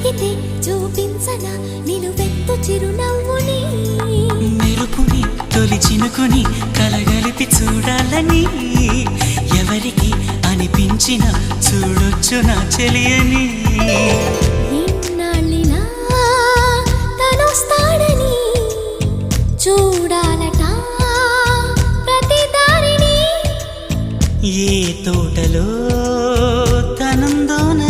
అడిగితే చూపించన? నిలువెత్తు చిరునవ్వుని. మెరుపుని తొలి చినుకుని కలగలిపి చూడాలని. ఎవరికి అనిపించిన చూడొచ్చు నా చెలియని. తనొస్తాడని చూడాలట ప్రతి దారిని ఏ తోటలో తనందోనని